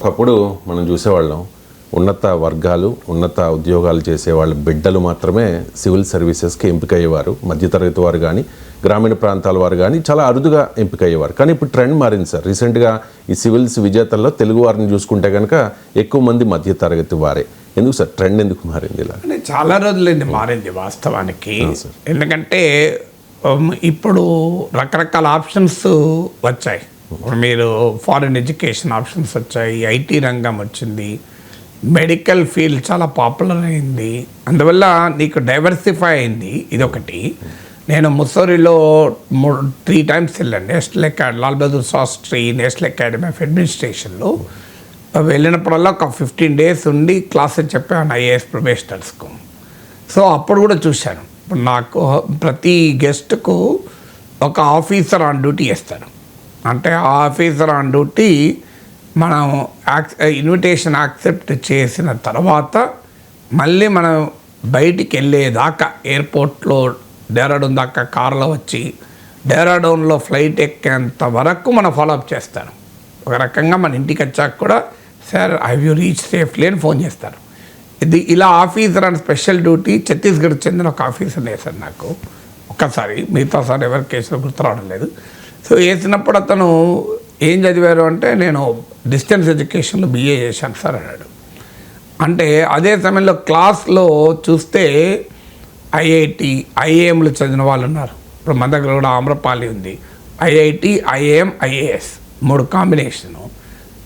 ఒకప్పుడు మనం చూసేవాళ్ళం ఉన్నత వర్గాలు ఉన్నత ఉద్యోగాలు చేసే వాళ్ళ బిడ్డలు మాత్రమే సివిల్ సర్వీసెస్కి ఎంపిక అయ్యేవారు మధ్యతరగతి వారు కానీ గ్రామీణ ప్రాంతాల వారు కానీ చాలా అరుదుగా ఎంపిక అయ్యేవారు కానీ ఇప్పుడు ట్రెండ్ మారింది సార్. రీసెంట్గా ఈ సివిల్స్ విజేతల్లో తెలుగు వారిని చూసుకుంటే కనుక ఎక్కువ మంది మధ్యతరగతి వారే. ఎందుకు సార్? ట్రెండ్ ఎందుకు మారింది ఇలా? అంటే చాలా రోజులైంది మారింది వాస్తవానికి. ఎందుకంటే ఇప్పుడు రకరకాల ఆప్షన్స్ వచ్చాయి. మీరు ఫారిన్ ఎడ్యుకేషన్ ఆప్షన్స్ వచ్చాయి ఐటీ రంగం వచ్చింది మెడికల్ ఫీల్డ్ చాలా పాపులర్ అయింది. అందువల్ల నీకు డైవర్సిఫై అయింది. ఇదొకటి. నేను ముస్సోరిలో త్రీ టైమ్స్ వెళ్ళాను. National academy Lal Bahadur Shastri national academy of అడ్మినిస్ట్రేషన్లో వెళ్ళినప్పుడల్లా ఒక ఫిఫ్టీన్ డేస్ ఉండి క్లాసెస్ చెప్పాను ఐఏఎస్ ప్రొబేషనర్స్కు సో అప్పుడు కూడా చూశాను. ఇప్పుడు నాకు ప్రతి గెస్ట్కు ఒక ఆఫీసర్ ఆన్ డ్యూటీ చేస్తాను అంటే ఆ ఆఫీసర్ ఆన్ డ్యూటీ మనం ఇన్విటేషన్ యాక్సెప్ట్ చేసిన తర్వాత మళ్ళీ మనం బయటికి వెళ్ళేదాకా ఎయిర్పోర్ట్లో డెరాడూన్ దాకా కారులో వచ్చి డెరాడూన్లో ఫ్లైట్ ఎక్కేంత వరకు మనం ఫాలోఅప్ చేస్తారు. ఒక రకంగా మన ఇంటికి వచ్చాక కూడా sir I you reach safely అని ఫోన్ చేస్తారు. ఇది ఇలా ఆఫీసర్ అని స్పెషల్ డ్యూటీ ఛత్తీస్గఢ్ చెందిన ఒక ఆఫీసర్ వేశారు నాకు. ఒక్కసారి మిగతా సార్ ఎవరి కేసులో గుర్తు రావడం లేదు. సో వేసినప్పుడు అతను ఏం చదివారు అంటే నేను డిస్టెన్స్ ఎడ్యుకేషన్లో బిఏ చేశాను సార్ అన్నాడు. అంటే అదే సమయంలో క్లాస్లో చూస్తే ఐఐటి ఐఏఎంలు చదివిన వాళ్ళు ఉన్నారు. ఇప్పుడు మన దగ్గర కూడా ఆమ్రపాలి ఉంది. ఐఐటి ఐఏఎం ఐఏఎస్ మూడు కాంబినేషను.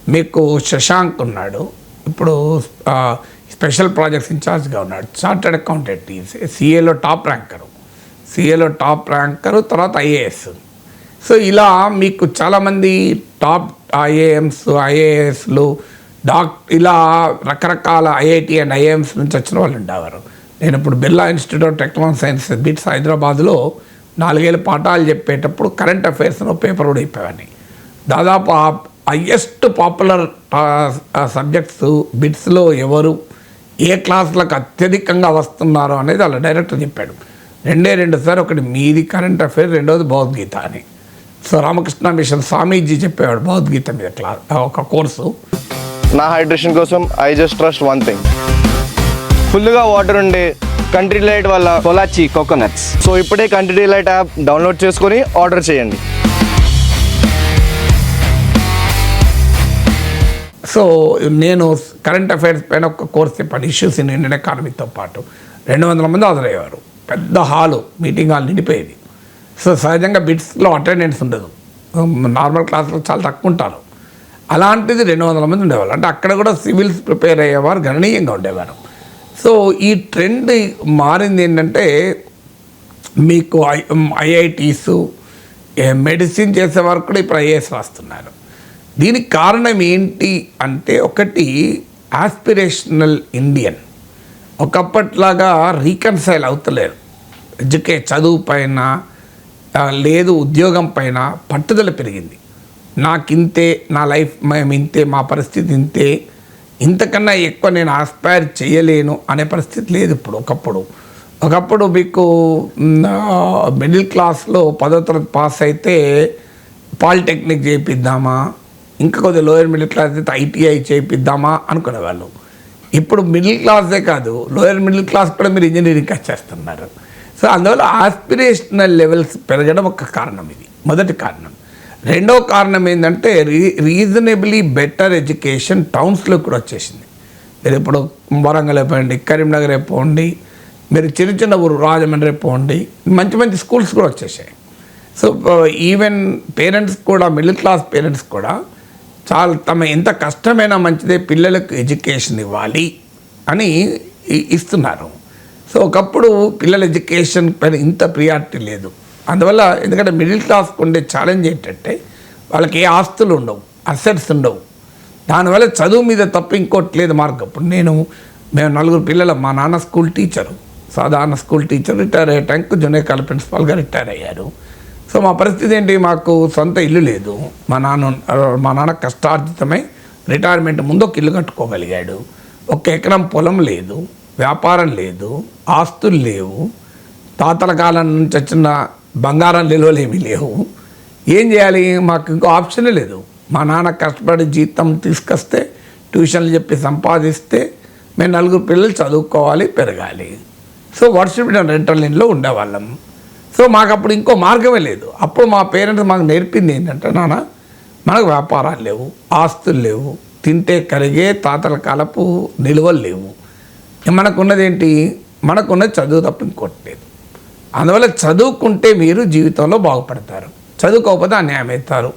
మీకు శశాంక్ ఉన్నాడు. ఇప్పుడు స్పెషల్ ప్రాజెక్ట్స్ ఇన్ఛార్జ్గా ఉన్నాడు. చార్టెడ్ అకౌంటెంట్ సిఏలో టాప్ ర్యాంకరు. సిఏలో టాప్ ర్యాంకరు తర్వాత ఐఏఎస్ సో ఇలా మీకు చాలామంది టాప్ ఐఏఎంస్ ఐఏఎస్లు డాక్ ఇలా రకరకాల ఐఐటి అండ్ ఐఏఎంస్ నుంచి వచ్చిన వాళ్ళు ఉండేవారు. నేను ఇప్పుడు Birla institute of technology science BITS హైదరాబాద్లో నాలుగేళ్ళ పాఠాలు చెప్పేటప్పుడు కరెంట్ అఫైర్స్లో పేపర్ కూడా చెప్పేవాడిని దాదాపు హయ్యెస్ట్ పాపులర్ సబ్జెక్ట్స్ బిట్స్లో ఎవరు ఏ క్లాసులకు అత్యధికంగా వస్తున్నారో అనేది వాళ్ళ డైరెక్టర్ చెప్పాడు. రెండే రెండు సార్ ఒకటి మీది కరెంట్ అఫైర్ రెండోది భగవద్గీత అని. రామకృష్ణ మిషన్ స్వామీజీ చెప్పేవాడు భగవద్గీత మీద క్లాస్ ఒక కోర్సు. నా హైడ్రేషన్ కోసం I just trust one thing. ఫుల్గా వాటర్ ఉండే కంట్రీ లైట్ వల్ల పొలాచి కోకోనట్స్. సో ఇప్పుడే కంట్రీ లైట్ యాప్ డౌన్లోడ్ చేసుకొని ఆర్డర్ చేయండి. సో నేను కరెంట్ అఫైర్స్ పైన ఒక కోర్స్ చెప్పాను ఇష్యూస్ ఇన్ ఇండియన్ ఎకానమీతో పాటు. రెండు వందల మంది హాజరయ్యేవారు పెద్ద హాలు మీటింగ్ హాల్ నిండిపోయేది. సో సహజంగా బిట్స్లో అటెండెన్స్ ఉండదు. నార్మల్ క్లాస్లో చాలా తక్కువ ఉంటారు. అలాంటిది రెండు వందల మంది ఉండేవాళ్ళు. అంటే అక్కడ కూడా సివిల్స్ ప్రిపేర్ అయ్యేవారు గణనీయంగా ఉండేవారు. సో ఈ ట్రెండ్ మారింది ఏంటంటే మీకు ఐ ఐఐటీస్ మెడిసిన్ చేసేవారు కూడా ఇప్పుడు ఐఏఎస్ రాస్తున్నారు. దీనికి కారణం ఏంటి అంటే ఒకటి ఆస్పిరేషనల్ ఇండియన్. ఒకప్పట్లాగా రీకన్సైల్ అవుతలేరు. ఎడ్యుకే చదువు పైన లేదు ఉద్యోగం పైన పట్టుదల పెరిగింది. నాకు ఇంతే నా లైఫ్ మేము ఇంతే మా పరిస్థితి ఇంతే. ఇంతకన్నా ఎక్కువ నేను ఆస్పైర్ చేయలేను అనే పరిస్థితి లేదు ఇప్పుడు ఒకప్పుడు. ఒకప్పుడు మీకు మిడిల్ క్లాస్లో పదో తరగతి పాస్ అయితే పాలిటెక్నిక్ చేయిద్దామా ఇంకా కొద్దిగా లోయర్ మిడిల్ క్లాస్ అయితే ఐటీఐ చేయిద్దామా అనుకునేవాళ్ళు. ఇప్పుడు మిడిల్ క్లాసే కాదు లోయర్ మిడిల్ క్లాస్ కూడా మీరు ఇంజనీరింగ్ వచ్చేస్తున్నారు సో అందువల్ల ఆస్పిరేషనల్ లెవెల్స్ పెరగడం ఒక కారణం ఇది. మొదటి కారణం. రెండో కారణం ఏంటంటే రీ రీజనబులీ బెటర్ ఎడ్యుకేషన్ టౌన్స్లో కూడా వచ్చేసింది. మీరు ఇప్పుడు వరంగల్ పోండి కరీంనగర్ పోండి మీరు చిన్న చిన్న ఊరు రాజమండ్రి పోండి మంచి మంచి స్కూల్స్ కూడా వచ్చేసాయి. సో ఈవెన్ పేరెంట్స్ కూడా మిడిల్ క్లాస్ పేరెంట్స్ కూడా చాలా తమ ఎంత కష్టమైనా మంచిదే పిల్లలకు ఎడ్యుకేషన్ ఇవ్వాలి అని ఇస్తున్నారు. సో ఒకప్పుడు పిల్లల ఎడ్యుకేషన్ పైన ఇంత ప్రియారిటీ లేదు. అందువల్ల ఎందుకంటే మిడిల్ క్లాస్కి ఉండే ఛాలెంజ్ ఏంటంటే వాళ్ళకి ఏ ఆస్తులు ఉండవు అసెట్స్ ఉండవు. దానివల్ల చదువు మీద తప్ప ఇంకోటి లేదు మార్గం. ఇప్పుడు నేను మేము నలుగురు పిల్లలు మా నాన్న స్కూల్ టీచరు. సాధారణ స్కూల్ టీచర్ రిటైర్ అయ్యే టైంకి జునేకాల ప్రిన్సిపాల్గా రిటైర్ అయ్యారు. సో మా పరిస్థితి ఏంటి? మాకు సొంత ఇల్లు లేదు. మా నాన్న మా నాన్న కష్టార్జితమై రిటైర్మెంట్ ముందు ఒక ఇల్లు కట్టుకోగలిగాడు. ఒక ఎకరం పొలం లేదు. వ్యాపారం లేదు ఆస్తులు లేవు తాతల కాలం నుంచి వచ్చిన బంగారం నిల్వలేమి ఏమీ లేవు. ఏం చేయాలి? మాకు ఇంకో ఆప్షన్ లేదు. మా నాన్న కష్టపడి జీతం తీసుకొస్తే ట్యూషన్లు చెప్పి సంపాదిస్తే మేము నలుగురు పిల్లలు చదువుకోవాలి పెరగాలి. సో వర్షిప్ రెంటల్ ఇంట్లో ఉండేవాళ్ళం. సో మాకు అప్పుడు ఇంకో మార్గమే లేదు. అప్పుడు మా పేరెంట్స్ మాకు నేర్పింది ఏంటంటే నాన్న మనకు వ్యాపారాలు లేవు ఆస్తులు లేవు తింటే కరిగే తాతల కాలపు నిల్వలు లేవు. మనకున్నది ఏంటి మనకున్నది చదువు తప్ప ఇంకోటి లేదు. అందువల్ల చదువుకుంటే మీరు జీవితంలో బాగుపడతారు. చదువుకోకపోతే అన్యాయం అవుతారు.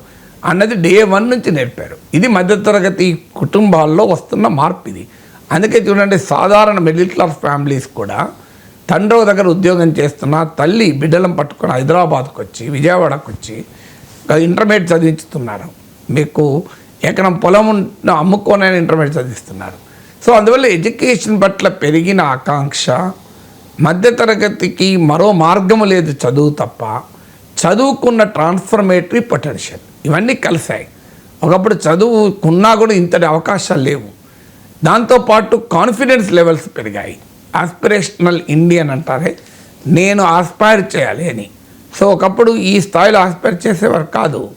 అన్నది డే వన్ నుంచి నేర్పారు. ఇది మధ్యతరగతి కుటుంబాల్లో వస్తున్న మార్పు ఇది. అందుకే చూడండి సాధారణ మిడిల్ క్లాస్ ఫ్యామిలీస్ కూడా తండ్రి దగ్గర ఉద్యోగం చేస్తున్న తల్లి బిడ్డలను పట్టుకొని హైదరాబాద్కు వచ్చి విజయవాడకు వచ్చి ఇంటర్మీడియట్ చదివిస్తున్నారు మీకు ఎకరం పొలం ఉన్న అమ్ముకోనైనా ఇంటర్మీడియట్ చదివిస్తున్నారు. సో అందువల్ల ఎడ్యుకేషన్ పట్ల పెరిగిన ఆకాంక్ష మధ్యతరగతికి మరో మార్గము లేదు చదువు తప్ప చదువుకున్న ట్రాన్స్ఫర్మేటరీ పొటెన్షియల్. ఇవన్నీ కలిశాయి. ఒకప్పుడు చదువుకున్నా కూడా ఇంతటి అవకాశాలు లేవు. దాంతోపాటు కాన్ఫిడెన్స్ లెవెల్స్ పెరిగాయి. ఆస్పిరేషనల్ ఇండియన్ అంటారే నేను ఆస్పైర్ చేయాలి అని. సో ఒకప్పుడు ఈ స్థాయిలో ఆస్పైర్ చేసేవారు కాదు.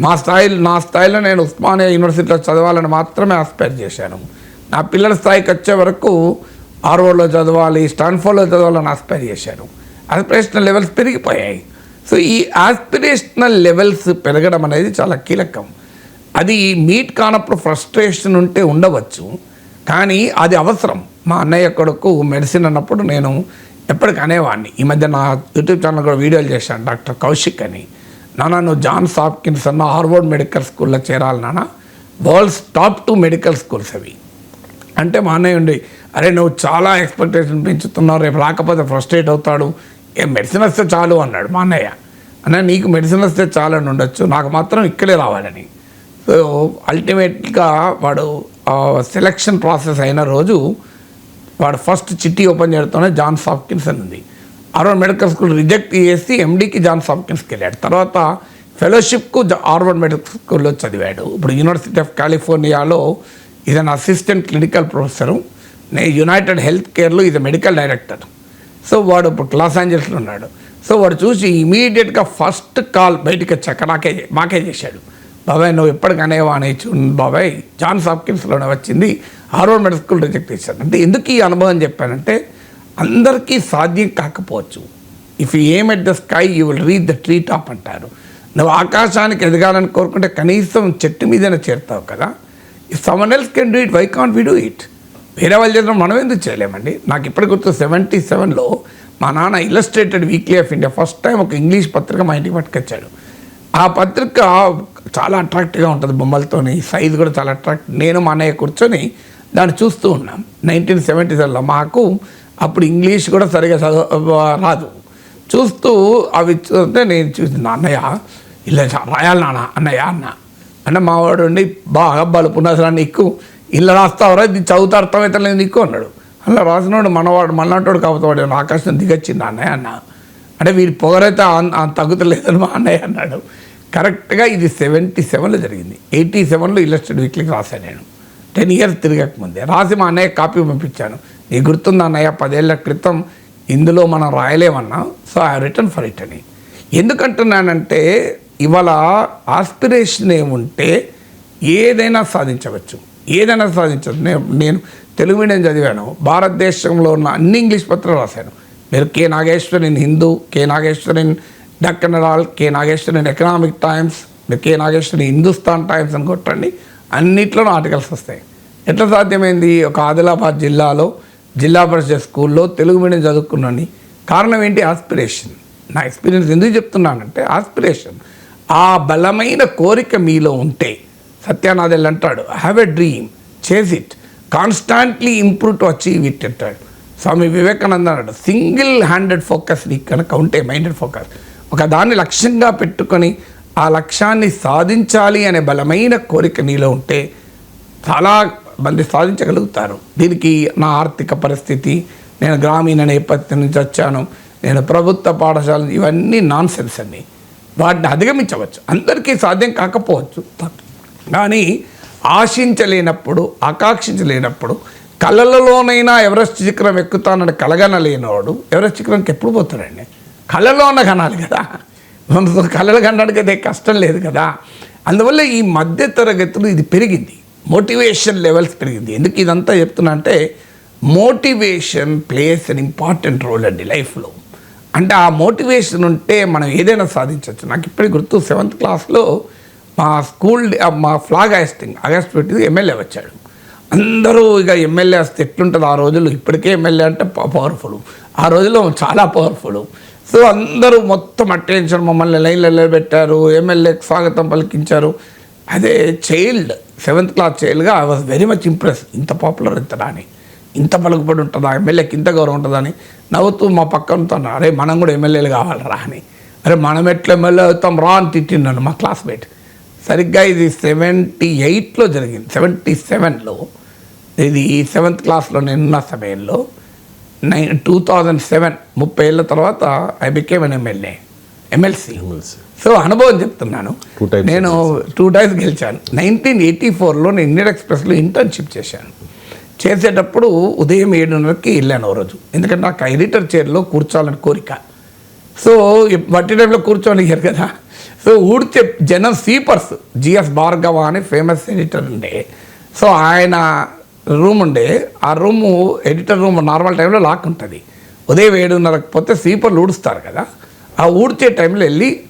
మా స్థాయిలో నా స్థాయిలో నేను ఉస్మానియా యూనివర్సిటీలో చదవాలని మాత్రమే ఆస్పైర్ చేశాను. నా పిల్లల స్థాయికి వచ్చే వరకు ఆర్ఓలో చదవాలి స్టాన్ఫోర్డ్లో చదవాలని ఆస్పైర్ చేశారు. ఆస్పిరేషనల్ లెవెల్స్ పెరిగిపోయాయి. సో ఈ ఆస్పిరేషనల్ లెవెల్స్ పెరగడం అనేది చాలా కీలకం. అది మీట్ కానప్పుడు ఫ్రస్ట్రేషన్ ఉంటే ఉండవచ్చు కానీ అది అవసరం. మా అన్నయ్య కొడుకు మెడిసిన్ అన్నప్పుడు నేను ఎప్పటికి అనేవాడిని. ఈ మధ్య నా యూట్యూబ్ ఛానల్ కూడా వీడియోలు చేశాను డాక్టర్ కౌశిక్ అని. నాన్న నువ్వు జాన్ సాప్కిన్స్ అన్న హార్వర్డ్ మెడికల్ స్కూల్లో చేరాలి నాన్న world's top two medical schools అవి. అంటే మా అన్నయ్య ఉండి అరే నువ్వు చాలా ఎక్స్పెక్టేషన్ పెంచుతున్నావు రేపు రాకపోతే ఫ్రస్ట్రేట్ అవుతాడు ఏ మెడిసిన్ వస్తే చాలు అన్నాడు మా అన్నయ్య. అన్న నీకు మెడిసిన్ వస్తే చాలు అని ఉండొచ్చు నాకు మాత్రం ఇక్కడే రావాలని సో అల్టిమేట్గా వాడు సెలక్షన్ ప్రాసెస్ అయిన రోజు వాడు ఫస్ట్ చిట్టి ఓపెన్ చేయడంతోనే జాన్ సాప్కిన్స్ అని ఉంది. హార్వర్డ్ మెడికల్ స్కూల్ రిజెక్ట్ చేసి ఎండీకి జాన్ సాప్కిన్స్కి వెళ్ళాడు. తర్వాత ఫెలోషిప్కు హార్వర్డ్ మెడికల్ స్కూల్లో చదివాడు. ఇప్పుడు యూనివర్సిటీ ఆఫ్ కాలిఫోర్నియాలో ఇతను అసిస్టెంట్ క్లినికల్ ప్రొఫెసరు నేను యునైటెడ్ హెల్త్ కేర్లో ఇది మెడికల్ డైరెక్టర్ సో వాడు ఇప్పుడు లాస్ ఏంజల్స్లో ఉన్నాడు. సో వాడు చూసి ఇమీడియట్గా ఫస్ట్ కాల్ బయటికి వచ్చాక నాకే మాకే చేశాడు. బాబాయ్ నువ్వు ఎప్పటికనేవా అని చూ బాబాయ్. జాన్ సాప్కిన్స్లోనే వచ్చింది. హార్వర్డ్ మెడికల్ స్కూల్ రిజెక్ట్ చేశాను అంటే ఎందుకు ఈ అనుభవం చెప్పానంటే అందరికీ సాధ్యం కాకపోవచ్చు. If you aim at the sky you will reach the tree top అంటారు. నువ్వు ఆకాశానికి ఎదగాలని కోరుకుంటే కనీసం చెట్టు మీదనే చేరుతావు కదా. If someone else can do it why can't we do it వేరే వాళ్ళు చేసిన మనం ఎందుకు చేయలేమండి? నాకు ఇప్పటి గుర్తు సెవెంటీ సెవెన్లో మా నాన్న illustrated weekly of India first time ఒక ఇంగ్లీష్ పత్రిక మా ఇంటికి పట్టుకొచ్చాడు. ఆ పత్రిక చాలా అట్రాక్టివ్గా ఉంటుంది బొమ్మలతోని సైజు కూడా చాలా అట్రాక్ట్ నేను మా అన్నయ్య కూర్చొని దాన్ని చూస్తూ ఉన్నాం. నైన్టీన్ సెవెంటీ సెవెన్లో మాకు అప్పుడు ఇంగ్లీష్ కూడా సరిగా చదువు రాదు. చూస్తూ అవి చూస్తే నేను చూసి అన్నయ్య ఇలా రాయాలి నాన్న అన్నయ్య అన్న. అంటే మావాడు ఉండి బాగా బలుపున్నసరా నీకు ఇలా రాస్తావురా ఇది చదువుతా అర్థమైతే లేదు నీకు అన్నాడు. అలా రాసినవాడు మనవాడు మనలాంటోడు కాకపోతే వాడు ఆకాశం దిగొచ్చింది అన్నయ్య అన్న. అంటే వీరి పొగరైతే తగ్గుతలేదని మా అన్నయ్య అన్నాడు. కరెక్ట్గా ఇది సెవెంటీ సెవెన్లో జరిగింది. ఎయిటీ సెవెన్లో ఇల్లస్టెడ్ వీక్లీకి రాశాను నేను. టెన్ ఇయర్స్ తిరగక ముందే. రాసి మా అన్నయ్య కాపీ పంపించాను. నీకు గుర్తుందా అన్నయ్య పదేళ్ళ క్రితం ఇందులో మనం రాయలేమన్నా so I return for it అని. ఎందుకంటున్నానంటే ఇవాళ ఆస్పిరేషన్ ఏముంటే ఏదైనా సాధించవచ్చు. ఏదైనా సాధించవచ్చు. నేను నేను తెలుగు మీడియం చదివాను. భారతదేశంలో ఉన్న అన్ని ఇంగ్లీష్ పత్రాలు రాశాను. మీరు K Nageshwar in Hindu K Nageshwar in Deccan Herald K Nageshwaran Economic Times మీరు కే నాగేశ్వర్ హిందుస్థాన్ టైమ్స్ అని కొట్టండి. అన్నిట్లోనూ ఆర్టికల్స్ వస్తాయి. ఎట్లా సాధ్యమైంది? ఒక ఆదిలాబాద్ జిల్లాలో జిల్లా పరిషత్ స్కూల్లో తెలుగు మీడియం చదువుకున్నాను కారణం ఏంటి? ఆస్పిరేషన్. నా ఎక్స్పీరియన్స్ ఎందుకు చెప్తున్నానంటే ఆస్పిరేషన్. ఆ బలమైన కోరిక మీలో ఉంటే సత్యానాథెల్ అంటాడు have a dream chase it constantly improve to achieve it అంటాడు. స్వామి వివేకానంద అన్నాడు సింగిల్ హ్యాండెడ్ ఫోకస్ నీకు కనుక ఉంటే మైండెడ్ ఫోకస్ ఒక దాన్ని లక్ష్యంగా పెట్టుకొని ఆ లక్ష్యాన్ని సాధించాలి అనే బలమైన కోరిక నీలో ఉంటే చాలా మంది సాధించగలుగుతారు. దీనికి నా ఆర్థిక పరిస్థితి నేను గ్రామీణ నేపథ్యం నుంచి వచ్చాను నేను ప్రభుత్వ పాఠశాల ఇవన్నీ నాన్ సెన్స్ అన్నీ వాటిని అధిగమించవచ్చు. అందరికీ సాధ్యం కాకపోవచ్చు. కానీ ఆశించలేనప్పుడు ఆకాంక్షించలేనప్పుడు కళలలోనైనా ఎవరెస్ట్ శిఖరం ఎక్కుతానని కలగనలేనివాడు ఎవరెస్ట్ శిఖరంకి ఎప్పుడు పోతాడండి? కళలోన కనాలి కదా. మనతో కళలు కనడానికి అయితే కష్టం లేదు కదా. అందువల్ల ఈ మధ్య తరగతులు ఇది పెరిగింది. మోటివేషన్ లెవెల్స్ పెరిగింది. ఎందుకు ఇదంతా చెప్తున్నా అంటే motivation plays an important role అండి లైఫ్లో. అంటే ఆ మోటివేషన్ ఉంటే మనం ఏదైనా సాధించవచ్చు. నాకు ఇప్పటికి గుర్తు సెవెంత్ క్లాస్లో మా స్కూల్ మా flag hoisting August twenty MLA వచ్చాడు. అందరూ ఇక ఎమ్మెల్యే వస్తే ఎట్లుంటుంది ఆ రోజుల్లో? ఇప్పటికే ఎమ్మెల్యే అంటే పవర్ఫుల్ ఆ రోజుల్లో చాలా పవర్ఫుల్ సో అందరూ మొత్తం అటెన్షన్ మమ్మల్ని లైన్లో పెట్టారు ఎమ్మెల్యేకి స్వాగతం పలికించారు. అదే child seventh class చైల్డ్గా I was very much impress ఇంత పాపులర్ ఇంతడా అని ఇంత పలుకుబడి ఉంటుందా? ఎమ్మెల్యేకి ఇంత గౌరవం ఉంటుందని నవ్వుతూ మా పక్కనతో అరే మనం కూడా ఎమ్మెల్యేలు కావాలరా అని. అరే మనం ఎట్లా ఎమ్మెల్యే అవుతాం? రా అని తిట్టిన్నాను మా క్లాస్మేట్. సరిగ్గా ఇది సెవెంటీ ఎయిట్లో జరిగింది. సెవెంటీ సెవెన్లో. ఇది సెవెంత్ క్లాస్లో నేనున్న సమయంలో. నైన్ టూ థౌజండ్ సెవెన్ ముప్పై ఏళ్ళ తర్వాత I became an MLA MLC. So అనుభవం చెప్తున్నాను. నేను టూ టైమ్స్ గెలిచాను. నైన్టీన్ ఎయిటీ ఫోర్లో నేను ఇండియన్ ఎక్స్ప్రెస్లో ఇంటర్న్షిప్ చేశాను. చేసేటప్పుడు ఉదయం ఏడున్నరకి వెళ్ళాను ఓ రోజు. ఎందుకంటే నాకు ఎడిటర్ చైర్లో కూర్చోవాలని కోరిక. సో మట్టి టైంలో కూర్చోనియ్యారు కదా. సో ఊడ్చే జనం స్వీపర్స్ జిఎస్ భార్గవ అని ఫేమస్ ఎడిటర్ ఉండే. సో ఆయన రూమ్ ఉండే. ఆ రూము ఎడిటర్ రూమ్ నార్మల్ టైంలో లాక్ ఉంటుంది. ఉదయం ఏడున్నరకు పోతే స్వీపర్లు ఊడుస్తారు కదా. ఆ ఊడ్చే టైంలో వెళ్ళి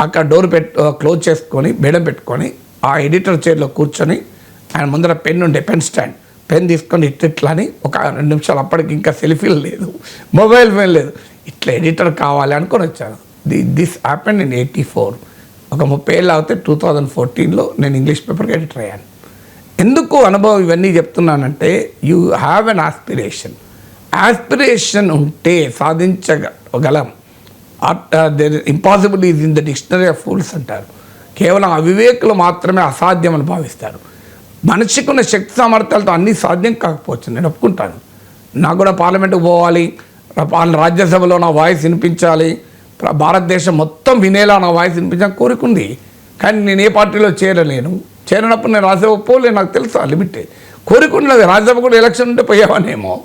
అక్కడ డోర్ పెట్ క్లోజ్ చేసుకొని బేడం పెట్టుకొని ఆ ఎడిటర్ చైర్లో కూర్చొని ఆయన ముందర పెన్ ఉండే పెన్ స్టాండ్. పెన్ తీసుకొని ఇట్ ఇట్లా అని ఒక రెండు నిమిషాలు అప్పటికి ఇంకా సెల్ఫీలు లేదు మొబైల్ ఫోన్ లేదు. ఇట్లా ఎడిటర్ కావాలి అనుకొని వచ్చాను. The this happened in eighty four. ఒక ముప్పై ఏళ్ళు అవుతే టూ థౌజండ్ ఫోర్టీన్లో నేను ఇంగ్లీష్ పేపర్కి ఎడిటర్ అయ్యాను. ఎందుకు అనుభవం ఇవన్నీ చెప్తున్నానంటే you have an aspiration. Aspiration ఉంటే సాధించగలం. Impossible is in the dictionary of fools అంటారు. కేవలం అవివేకులు మాత్రమే అసాధ్యం అని భావిస్తారు. మనిషికి ఉన్న శక్తి సామర్థ్యాలతో అన్నీ సాధ్యం కాకపోవచ్చు. నేను ఒప్పుకుంటాను. నాకు కూడా పార్లమెంటుకు పోవాలి. పార్ల- రాజ్యసభలో నా వాయిస్ వినిపించాలి. భారతదేశం మొత్తం వినేలా నా వాయిస్ వినిపించాలని కోరుకుంది. కానీ నేను ఏ పార్టీలో చేరలేను. చేరినప్పుడు నేను రాజ్యసభ పోలేను నాకు తెలుసు ఆ లిమిట్. కోరుకున్నది రాజ్యసభ కూడా ఎలక్షన్ ఉంటే పోయేవానేమో.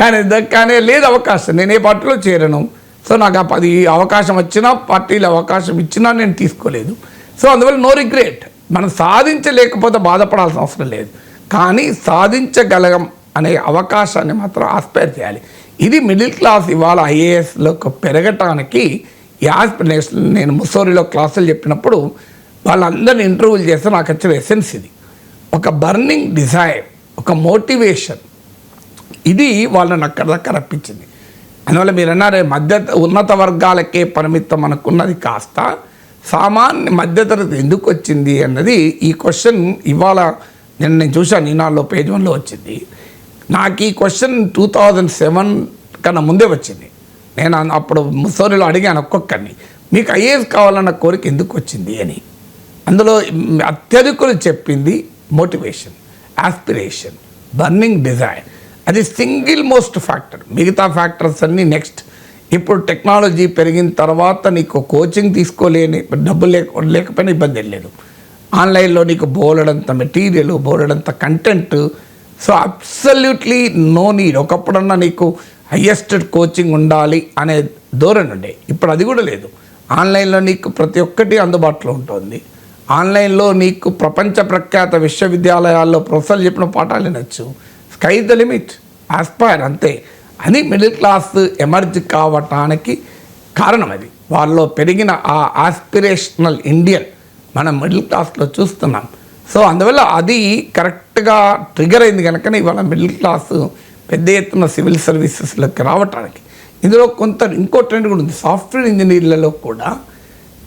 కానీ కానీ లేదు అవకాశం. నేను ఏ పార్టీలో చేరను. సో నాకు ఆ పది అవకాశం వచ్చినా పార్టీలు అవకాశం ఇచ్చినా నేను తీసుకోలేదు. సో అందువల్ల నో రిగ్రెట్. మనం సాధించలేకపోతే బాధపడాల్సిన అవసరం లేదు. కానీ సాధించగలగం అనే అవకాశాన్ని మాత్రం ఆస్పైర్ చేయాలి. ఇది మిడిల్ క్లాస్ ఇవాళ ఐఏఎస్లో పెరగటానికి ఈ ఆస్పిరేషన్ నేను ముసోరిలో క్లాసులు చెప్పినప్పుడు వాళ్ళందరిని ఇంటర్వ్యూలు చేస్తే నాకు వచ్చిన ఎసెన్స్ ఇది. ఒక బర్నింగ్ డిజైర్ ఒక మోటివేషన్. ఇది వాళ్ళని అక్కడ దాకా రప్పించింది అందువల్ల మీరు అన్నారే మధ్య ఉన్నత వర్గాలకే పరిమితం అనుకున్నది కాస్త సామాన్య మధ్యతరగతి ఎందుకు వచ్చింది అన్నది ఈ క్వశ్చన్ ఇవాళ నిన్న నేను చూశాను ఈనాడులో పేజ్ వన్లో వచ్చింది. నాకు ఈ క్వశ్చన్ టూ థౌజండ్ సెవెన్ కన్నా ముందే వచ్చింది. నేను అప్పుడు ముసోరిలో అడిగాను ఒక్కొక్కరిని మీకు ఐఏఎస్ కావాలన్న కోరిక ఎందుకు వచ్చింది? అని. అందులో అత్యధికులు చెప్పింది మోటివేషన్ ఆస్పిరేషన్ బర్నింగ్ డిజైర్. అది సింగిల్ మోస్ట్ ఫ్యాక్టర్. మిగతా ఫ్యాక్టర్స్ అన్నీ నెక్స్ట్ ఇప్పుడు టెక్నాలజీ పెరిగిన తర్వాత నీకు కోచింగ్ తీసుకోలేని డబ్బులు లేక లేకపోయినా ఇబ్బంది లేదు. ఆన్లైన్లో నీకు బోలెడంత మెటీరియల్ బోలెడంత content so absolutely no need ఒకప్పుడన్నా నీకు హయ్యెస్ట్ కోచింగ్ ఉండాలి అనే ధోరణి ఉండే. ఇప్పుడు అది కూడా లేదు. ఆన్లైన్లో నీకు ప్రతి ఒక్కటి అందుబాటులో ఉంటుంది. ఆన్లైన్లో నీకు ప్రపంచ ప్రఖ్యాత విశ్వవిద్యాలయాల్లో ప్రొఫెసర్లు చెప్పిన పాఠాలు వినొచ్చు. స్కై ద లిమిట్ ఆస్పైర్ అంతే. అని మిడిల్ క్లాస్ ఎమర్జ్ కావటానికి కారణం అది వాళ్ళలో పెరిగిన ఆ ఆస్పిరేషనల్ ఇండియన్ మనం మిడిల్ క్లాస్లో చూస్తున్నాం. సో అందువల్ల అది కరెక్ట్గా ట్రిగర్ అయింది కనుక ఇవాళ మిడిల్ క్లాస్ పెద్ద ఎత్తున సివిల్ సర్వీసెస్లోకి రావటానికి. ఇందులో కొంత ఇంకో ట్రెండ్ కూడా ఉంది. సాఫ్ట్వేర్ ఇంజనీర్లలో కూడా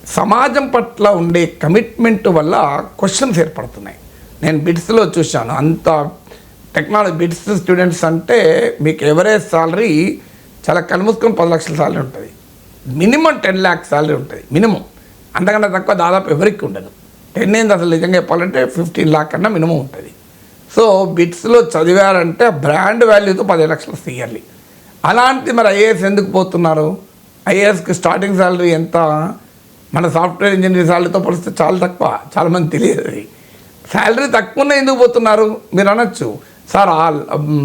సమాజం పట్ల ఉండే కమిట్మెంట్ వల్ల క్వశ్చన్స్ ఏర్పడుతున్నాయి. నేను బిడ్స్లో చూశాను. అంత టెక్నాలజీ బిడ్స్ స్టూడెంట్స్ అంటే మీకు ఎవరేజ్ సాలరీ చాలా కనుమూసుకొని పది లక్షల సాలరీ ఉంటుంది. మినిమం టెన్ ల్యాక్స్ సాలరీ ఉంటుంది. మినిమం. అంతకన్నా తక్కువ దాదాపు ఎవరికి ఉండదు. టెన్ ఏంది అసలు నిజంగా చెప్పాలంటే ఫిఫ్టీన్ ల్యాక్ కన్నా మినిమం ఉంటుంది. సో బిట్స్లో చదివారంటే బ్రాండ్ వాల్యూతో పది లక్షలు ఇయర్లీ. అలాంటి మరి ఐఏఎస్ ఎందుకు పోతున్నారు? ఐఏఎస్కి స్టార్టింగ్ శాలరీ ఎంత? మన సాఫ్ట్వేర్ ఇంజనీర్ సాలరీతో పోలిస్తే చాలా తక్కువ. చాలామంది తెలియదు అది. శాలరీ తక్కువనే ఎందుకు పోతున్నారు? మీరు అనొచ్చు. సార్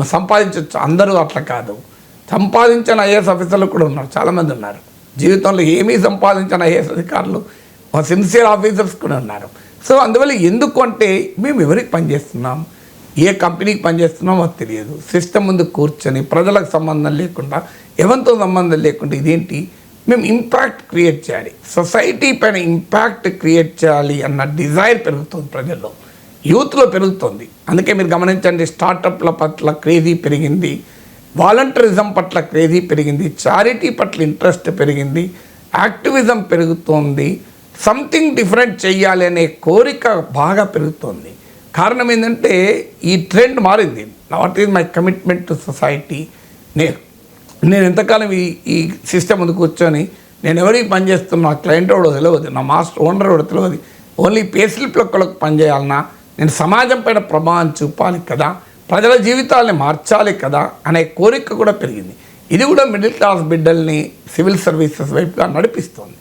సంపాదించవచ్చు అందరూ అట్లా కాదు. సంపాదించిన ఐఏఎస్ ఆఫీసర్లు కూడా ఉన్నారు. చాలామంది ఉన్నారు. జీవితంలో ఏమీ సంపాదించిన ఐఏఎస్ అధికారులు సిన్సియర్ ఆఫీసర్స్ కూడా ఉన్నారు. సో అందువల్ల ఎందుకు అంటే మేము ఎవరికి పనిచేస్తున్నాం ఏ కంపెనీకి పనిచేస్తున్నామో అది తెలియదు. సిస్టమ్ ముందు కూర్చొని ప్రజలకు సంబంధం లేకుండా ఎవరితో సంబంధం లేకుండా ఇదేంటి? మేము ఇంపాక్ట్ క్రియేట్ చేయాలి. సొసైటీ పైన ఇంపాక్ట్ క్రియేట్ చేయాలి అన్న డిజైర్ పెరుగుతుంది ప్రజల్లో. యూత్లో పెరుగుతుంది. అందుకే మీరు గమనించండి స్టార్టప్ల పట్ల క్రేజీ పెరిగింది. వాలంటరిజం పట్ల క్రేజీ పెరిగింది. చారిటీ పట్ల ఇంట్రెస్ట్ పెరిగింది. యాక్టివిజం పెరుగుతోంది. సంథింగ్ డిఫరెంట్ చేయాలి అనే కోరిక బాగా పెరుగుతోంది. కారణం ఏంటంటే ఈ ట్రెండ్ మారింది. What is my commitment to society? నేను నేను ఎంతకాలం ఈ ఈ సిస్టమ్ ముందు కూర్చొని నేను ఎవరికి పనిచేస్తున్నా క్లయింట్ కూడా తెలియదు నా మాస్టర్ ఓనర్ కూడా తెలియదు ఓన్లీ పేస్లిప్ స్లిప్ల పనిచేయాలన్నా నేను సమాజం పైన ప్రభావం చూపాలి కదా ప్రజల జీవితాల్ని మార్చాలి కదా అనే కోరిక కూడా పెరిగింది. ఇది కూడా మిడిల్ క్లాస్ బిడ్డల్ని సివిల్ సర్వీసెస్ వైపుగా నడిపిస్తోంది.